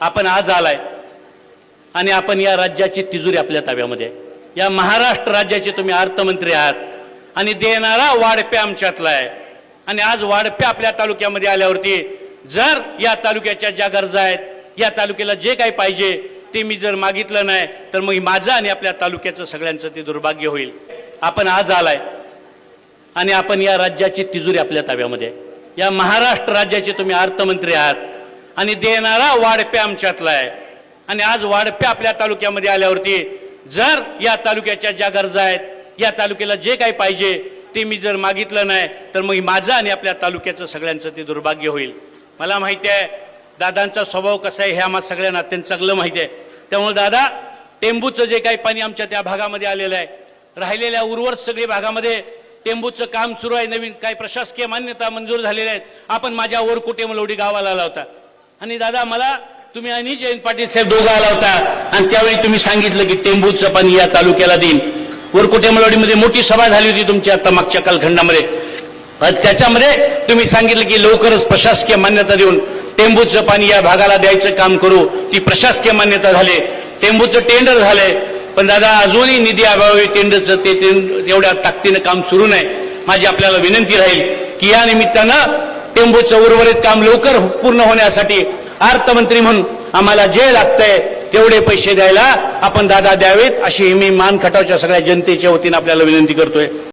आपण आज आलाय आणि आपण या राज्याची तिजोरी आपल्या ताब्यामध्ये या महाराष्ट्र राज्याचे तुम्ही अर्थमंत्री आहात आणि देणारा वाढप्या आमच्यातला आहे. आणि आज वाडप्या आपल्या तालुक्यामध्ये आल्यावरती जर या तालुक्याच्या ज्या गरजा आहेत या तालुक्याला जे काही पाहिजे ते मी जर मागितलं नाही तर मग माझं आणि आपल्या तालुक्याचं सगळ्यांचं ते दुर्भाग्य होईल. आपण आज आलाय आणि आपण या राज्याची तिजोरी आपल्या ताब्यामध्ये या महाराष्ट्र राज्याचे तुम्ही अर्थमंत्री आहात. आणि देणारा वाडप्या आमच्यातला आहे. आणि आज वाडप्या आपल्या तालुक्यामध्ये आल्यावरती जर या तालुक्याच्या ज्या गरजा आहेत या तालुक्याला जे काही पाहिजे ते मी जर मागितलं नाही तर मग माझं आणि आपल्या तालुक्याचं सगळ्यांचं ते दुर्भाग्य होईल. मला माहिती आहे दादांचा स्वभाव कसा आहे हे आम्हाला सगळ्यांना अत्यंत चांगलं माहिती आहे. त्यामुळे दादा टेंबूचं जे काही पाणी आमच्या त्या भागामध्ये आलेलं आहे राहिलेल्या उर्वरित सगळी भागामध्ये टेंबूचं काम सुरू आहे. नवीन काही प्रशासकीय मान्यता मंजूर झालेल्या आहेत. आपण माझ्या ओरकुटे मलवडी गावाला आला होता? आणि दादा मला तुम्ही आणि जयंत पाटील साहेब दोघं आला होता. आणि त्यावेळी तुम्ही सांगितलं की टेंबूचं पाणी या तालुक्याला देईन. वरकुटे मलवाडीमध्ये मोठी सभा झाली होती तुमची आता मागच्या कालखंडामध्ये. त्याच्यामध्ये तुम्ही सांगितलं की लवकरच प्रशासकीय मान्यता देऊन टेंबूचं पाणी या भागाला द्यायचं काम करू. ती प्रशासकीय मान्यता झाली. टेंबूचं टेंडर झालंय पण दादा अजूनही निधी अभावी टेंडरचं ते एवढ्या ताकदीनं काम सुरू नाही. माझी आपल्याला विनंती राहील की या निमित्तानं टेंबूचं उर्वरित काम लवकर पूर्ण होण्यासाठी अर्थमंत्री म्हणून आम्हाला जे लागतंय तेवढे पैसे द्यायला आपण दादा द्यावेत अशी मी मान खटावच्या सगळ्या जनतेच्या वतीनं आपल्याला विनंती करतोय.